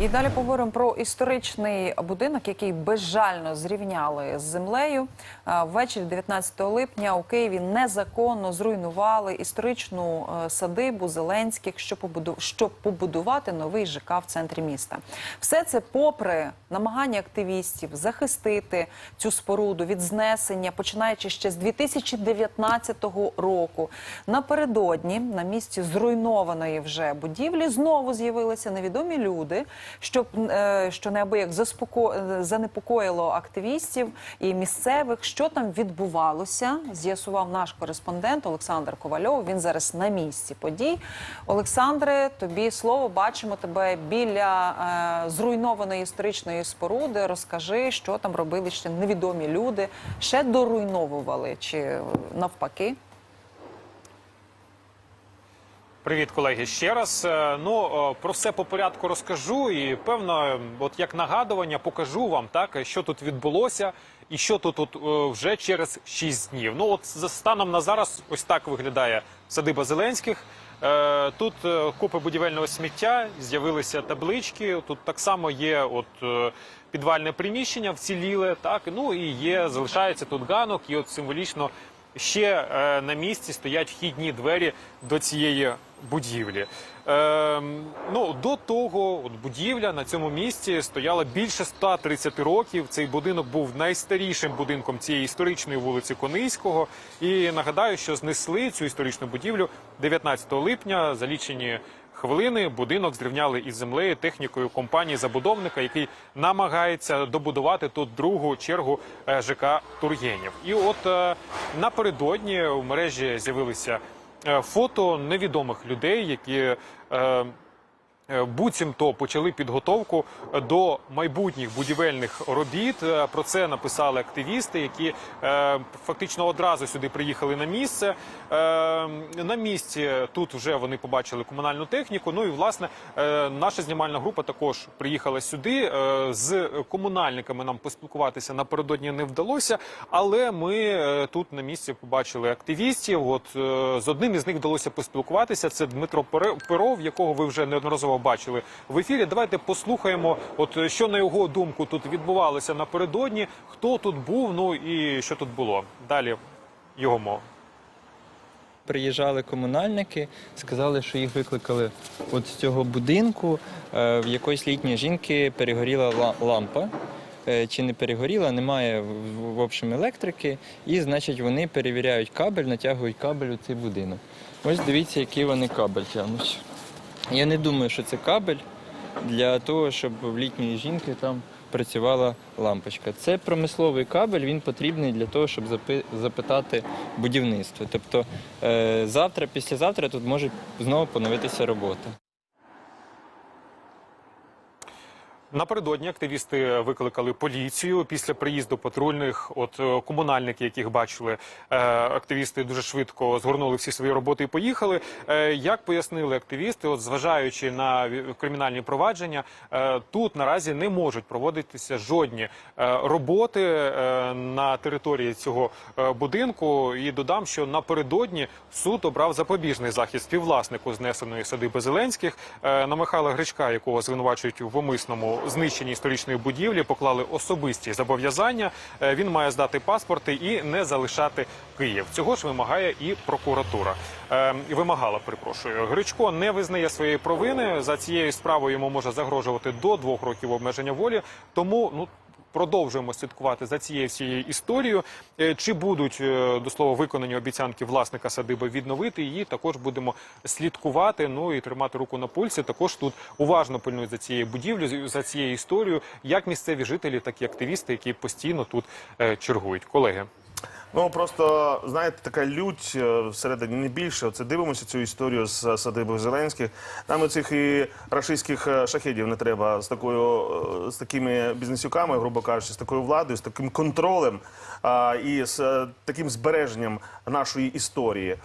І далі поговоримо про історичний будинок, який безжально зрівняли з землею. Ввечері 19 липня у Києві незаконно зруйнували історичну е, садибу Зеленських, щоб побуду- щоб побудувати новий ЖК в центрі міста. Все це попри намагання активістів захистити цю споруду від знесення, починаючи ще з 2019 року. Напередодні на місці зруйнованої вже будівлі знову з'явилися невідомі люди, щоб е, що неабияк заспоко... занепокоїло активістів і місцевих. Що там відбувалося, з'ясував наш кореспондент Олександр Ковальов. Він зараз на місці подій. Олександре, тобі слово бачимо тебе біля е, зруйнованої історичної споруди. Розкажи, що там робили ще невідомі люди, ще доруйновували чи навпаки. Привіт, колеги. Ще раз. Е, Ну е, про все по порядку розкажу, і певно, от як нагадування, покажу вам так, що тут відбулося, і що тут от, е, вже через 6 днів. Ну от за станом на зараз, ось так виглядає садиба Зеленських. Е, Тут е, купи будівельного сміття, з'явилися таблички. Тут так само є от е, підвальне приміщення, вціліле, так ну і є, залишається тут ганок, і от символічно ще е, на місці стоять вхідні двері до цієї будівлі. Е, ну, до того, от будівля на цьому місці стояла більше 130 років. Цей будинок був найстарішим будинком цієї історичної вулиці Кониського. І нагадаю, що знесли цю історичну будівлю 19 липня за лічені хвилини. Будинок зрівняли із землею технікою компанії забудовника, який намагається добудувати тут другу чергу е, ЖК Тургенів. І от е, напередодні у мережі з'явилися фото невідомих людей, які е, е, буцімто почали підготовку до майбутніх будівельних робіт. Е, Про це написали активісти, які е, фактично одразу сюди приїхали на місце. Е, На місці тут вже вони побачили комунальну техніку. Ну і власне е, наша знімальна група також приїхала сюди. Е, З комунальниками нам поспілкуватися напередодні не вдалося, але ми е, тут на місці побачили активістів. От е, з одним із них вдалося поспілкуватися. Це Дмитро Перов, якого ви вже неодноразово бачили в ефірі. Давайте послухаємо, от е, що на його думку тут відбувалося напередодні, хто тут був, ну і що тут було. Далі його мова. Приїжджали комунальники, сказали, що їх викликали от з цього будинку. Е, В якоїсь літньої жінки перегоріла лампа. Е, Чи не перегоріла, немає в- в общем електрики, і значить вони перевіряють кабель, натягують кабель у цей будинок. Ось дивіться, який вони кабель тягнуть. Я не думаю, що це кабель для того, щоб в літньої жінки там працювала лампочка. Це промисловий кабель, він потрібний для того, щоб запитати будівництво. Тобто е, завтра, післязавтра тут може знову поновитися робота. Напередодні активісти викликали поліцію після приїзду патрульних. От е, комунальники, яких бачили, е, активісти дуже швидко згорнули всі свої роботи і поїхали. Е, Як пояснили активісти, от зважаючи на кримінальні провадження, тут наразі не можуть проводитися жодні роботи на території цього будинку. І додам, що напередодні суд обрав запобіжний захист співвласнику знесеної садиби Зеленських на Михайла Гречка, якого звинувачують в умисному знищенні історичної будівлі, поклали особисті зобов'язання. Е, Він має здати паспорти і не залишати Київ. Цього ж вимагає і прокуратура. Е, Вимагала, перепрошую. Гречко не визнає своєї провини. За цією справою йому може загрожувати до двох років обмеження волі. Тому ну. Продовжуємо слідкувати за цією всією історією. Е, Чи будуть е, до слова виконані обіцянки власника садиби відновити її? Також будемо слідкувати. Ну і тримати руку на пульсі. Також тут уважно пильнують за цією будівлею, за цією історією, як місцеві жителі, так і активісти, які постійно тут е, чергують. Колеги. Ну просто знаєте, така лють е, всередині не більше. Оце дивимося цю історію з садиби Зеленських. Нам цих і рашистських е, шахедів не треба з такою е, з такими бізнесюками, грубо кажучи, з такою владою, з таким контролем а, і з таким збереженням нашої історії.